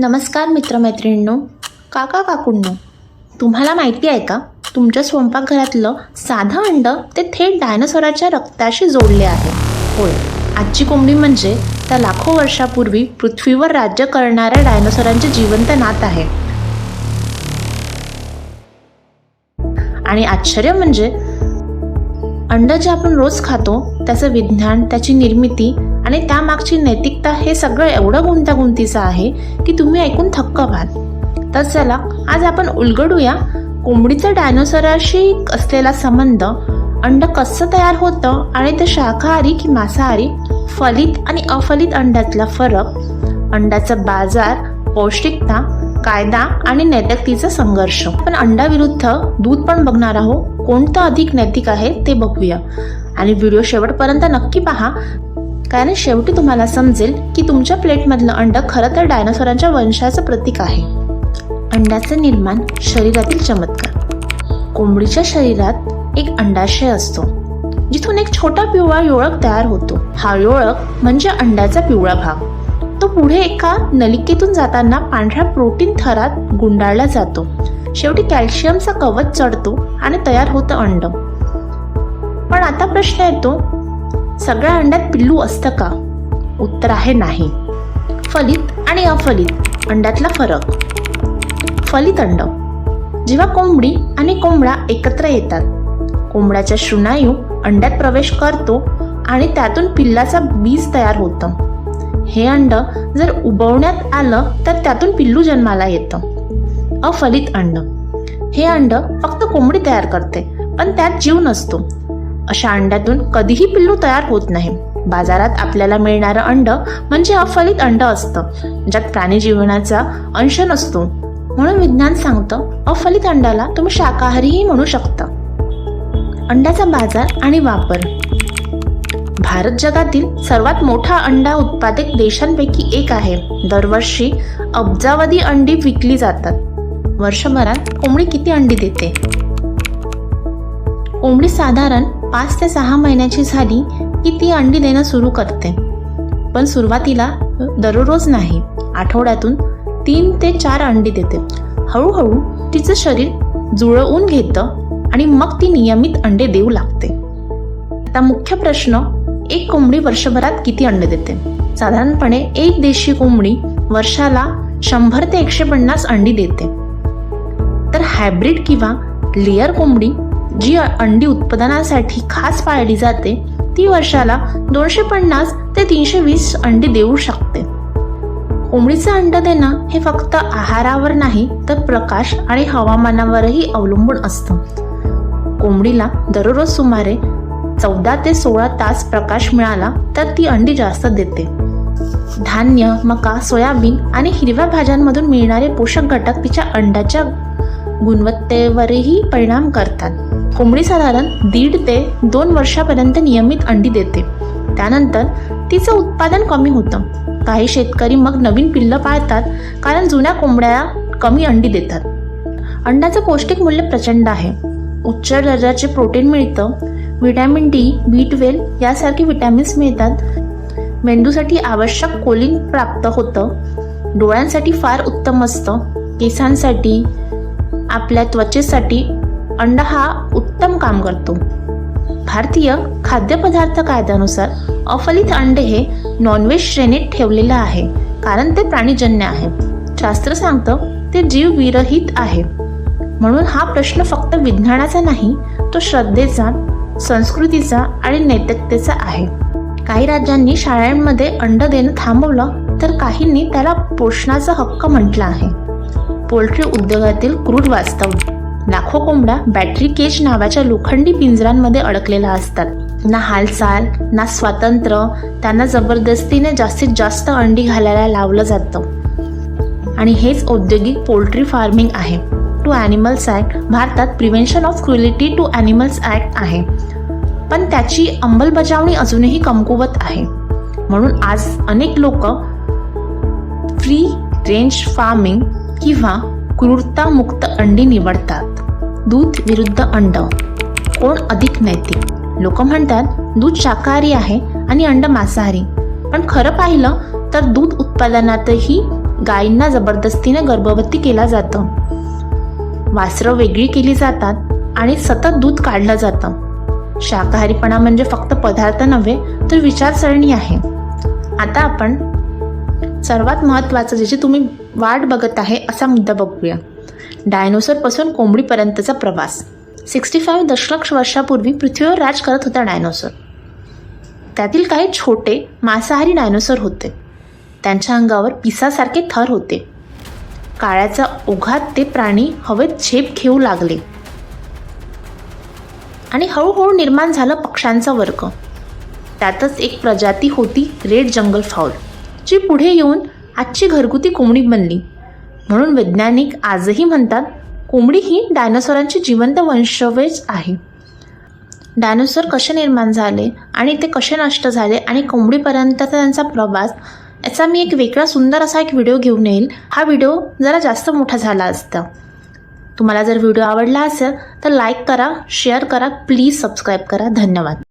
नमस्कार मित्रमैत्रिणींनो काका काकूंनो तुम्हाला माहिती आहे का? तुमच्या स्वयंपाकघरातलं साधं अंड ते थेट डायनासोराच्या रक्ताशी जोडले आहे. होय आजची कोंबडी म्हणजे त्या लाखो वर्षापूर्वी पृथ्वीवर राज्य करणाऱ्या डायनासोरांचे जिवंत नात आहे. आणि आश्चर्य म्हणजे अंड जे आपण रोज खातो त्याचं विज्ञान त्याची निर्मिती आणि त्यामागची नैतिकता हे सगळं एवढं गुंतागुंतीचं आहे की तुम्ही ऐकून थक्क व्हाल. तर चला आज आपण उलगडूया. कोंबडीचा डायनोसराशी असलेला संबंध अंड कसं तयार होतं आणि ते शाकाहारी की मांसाहारी फलित आणि अफलित अंड्यातला फरक अंड्याचा बाजार पौष्टिकता कायदा आणि नैतिकतेचा संघर्ष. पण अंडाविरुद्ध दूध पण बघणार आहोत. कोणतं अधिक नैतिक आहे ते बघूया. आणि व्हिडिओ शेवटपर्यंत नक्की पहा. कारण शेवटी तुम्हाला समजेल की तुमच्या प्लेटमधलं अंड खरं तर डायनासोरांच्या वंशाचं प्रतीक आहे. अंड्याचं निर्माण शरीरातील चमत्कार. कोंबडीच्या शरीरात एक अंडाशय असतो जिथून एक छोटा पिवळा योळक तयार होतो. हा योळक म्हणजे अंड्याचा पिवळा भाग. तो पुढे एका नलिकेतून जाताना पांढऱ्या प्रोटीन थरात गुंडाळला जातो. शेवटी कॅल्शियमचा कवच चढतो आणि तयार होतं अंड. पण आता प्रश्न येतो सगळ्या अंड्यात पिल्लू असतं का? उत्तर आहे नाही. फलित आणि अफलित अंड्यातला फरक. फलित अंड. जेव्हा कोंबडी आणि कोंबडा एकत्र येतात कोंबड्याच्या श्रुणायू अंड्यात प्रवेश करतो आणि त्यातून पिल्लाचा बीज तयार होतं. हे अंड जर उबवण्यात आलं तर त्यातून पिल्लू जन्माला येतं. अफलित अंड. हे अंड फक्त कोंबडी तयार करते पण त्यात जीव नसतो. अशा अंड्यातून कधीही पिल्लू तयार होत नाही. बाजारात आपल्याला मिळणारं अंड म्हणजे अफलित अंड असतं. ज्यात प्राणी जीवनाचा अंश नसतो. म्हणून विज्ञान सांगतं अफलित अंडाला तुम्ही शाकाहारीही म्हणू शकता. अंड्याचा बाजार आणि वापर. भारत जगातील सर्वात मोठा अंडा उत्पादक देशांपैकी एक आहे. दरवर्षी अब्जावधी अंडी विकली जातात. वर्षभरात कोंबडी किती अंडी देते? कोंबडी साधारण पाच ते सहा महिन्याची झाली की ती अंडी देणं सुरू करते. पण सुरुवातीला दररोज नाही आठवड्यातून तीन ते चार अंडी देते. हळूहळू तिचं शरीर जुळवून घेतं आणि मग ती नियमित अंडे देऊ लागते. आता मुख्य प्रश्न एक कोंबडी वर्षभरात किती अंडे देते? साधारणपणे एक देशी कोंबडी वर्षाला शंभर ते एकशे पन्नास अंडी देते. तर हायब्रिड किंवा लेअर कोंबडी जी अंडी उत्पादनासाठी खास पाळली जाते ती वर्षाला दोनशे पन्नास ते तीनशे वीस अंडी देऊ शकते. कोंबडीचं अंड देणं हे फक्त आहारावर नाही तर प्रकाश आणि हवामानावरही अवलंबून असतं. कोंबडीला दररोज सुमारे चौदा ते सोळा तास प्रकाश मिळाला तर ती अंडी जास्त देते. धान्य मका सोयाबीन आणि हिरव्या भाज्यांमधून मिळणारे पोषक घटक तिच्या अंड्याच्या गुणवत्तेवरही परिणाम करतात. कोंबडी साधारण दीड ते दोन वर्षापर्यंत नियमित अंडी देते. त्यानंतर तिचं उत्पादन कमी होतं. काही शेतकरी मग नवीन पिल्लं पाळतात कारण जुन्या कोंबड्या कमी अंडी देतात. अंड्याचं पौष्टिक मूल्य प्रचंड आहे. उच्च दर्जाचे प्रोटीन मिळतं. व्हिटॅमिन डी बी यासारखे व्हिटॅमिन्स मिळतात. मेंदूसाठी आवश्यक कोलिन प्राप्त होतं. डोळ्यांसाठी फार उत्तम असतं. केसांसाठी आपल्या त्वचेसाठी अंडा हा उत्तम काम करतो. भारतीय खाद्यपदार्थ कायद्यानुसार अफलित अंडे हे नॉनव्हेज श्रेणीत ठेवलेलं आहे कारण ते प्राणीजन्य आहे. शास्त्र सांगतं ते जीवविरहित आहे. म्हणून हा प्रश्न फक्त विज्ञानाचा नाही तो श्रद्धेचा संस्कृतीचा आणि नैतिकतेचा आहे. काही राज्यांनी शाळांमध्ये अंड देणं थांबवलं तर काहींनी त्याला पोषणाचा हक्क म्हटला आहे. पोल्ट्री उद्योगातील क्रूर वास्तव लाखो कोंबड्या बॅटरी केज नावाच्या लोखंडी पिंजऱ्यांमध्ये अडकलेल्या असतात. ना हालचाल ना स्वातंत्र्य त्यांना जबरदस्तीने जास्तीत जास्त अंडी घालायला लावलं जातं. आणि हेच औद्योगिक पोल्ट्री फार्मिंग आहे. टू ॲनिमल्स ॲक्ट भारतात prevention of cruelty to animals act आहे. पण त्याची अंमलबजावणी अजूनही कमकुवत आहे. म्हणून आज अनेक लोक फ्री रेंज फार्मिंग किंवा क्रूरतामुक्त अंडी निवडतात. दूध विरुद्ध अंड. कोण अधिक नैतिक? लोक म्हणतात दूध शाकाहारी आहे आणि अंड मांसाहारी. पण खरं पाहिलं तर दूध उत्पादनातही गायींना जबरदस्तीने गर्भवती केला जातं. वासरं वेगळी केली जातात आणि सतत दूध काढलं जातं. शाकाहारीपणा म्हणजे फक्त पदार्थ नव्हे तर विचारसरणी आहे. आता आपण सर्वात महत्त्वाचं ज्याची तुम्ही वाट बघत आहे असा मुद्दा बघूया. डायनोसरपासून कोंबडीपर्यंतचा प्रवास. सिक्स्टी फाईव्ह दशलक्ष वर्षापूर्वी पृथ्वीवर राज करत होता डायनोसर. त्यातील काही छोटे मांसाहारी डायनोसर होते. त्यांच्या अंगावर पिसासारखे थर होते. काळ्याचा ओघात ते प्राणी हवेत झेप घेऊ लागले. आणि हळूहळू निर्माण झालं पक्ष्यांचा वर्ग. त्यातच एक प्रजाती होती रेड जंगल फाऊल जी पुढे येऊन आजची घरगुती कोंबडी बनली. म्हणून वैज्ञानिक आजही म्हणतात कोंबडी ही डायनोसॉरांची जिवंत वंशवेज आहे. डायनोसॉर कसे निर्माण झाले आणि ते कसे नष्ट झाले आणि कोंबडीपर्यंतचा त्यांचा प्रवास याचा मी एक वेगळा सुंदर असा एक व्हिडिओ घेऊन येईल. हा व्हिडिओ जरा जास्त मोठा झाला असता. तुम्हाला जर व्हिडिओ आवडला असेल तर लाईक करा शेअर करा प्लीज सबस्क्राईब करा. धन्यवाद.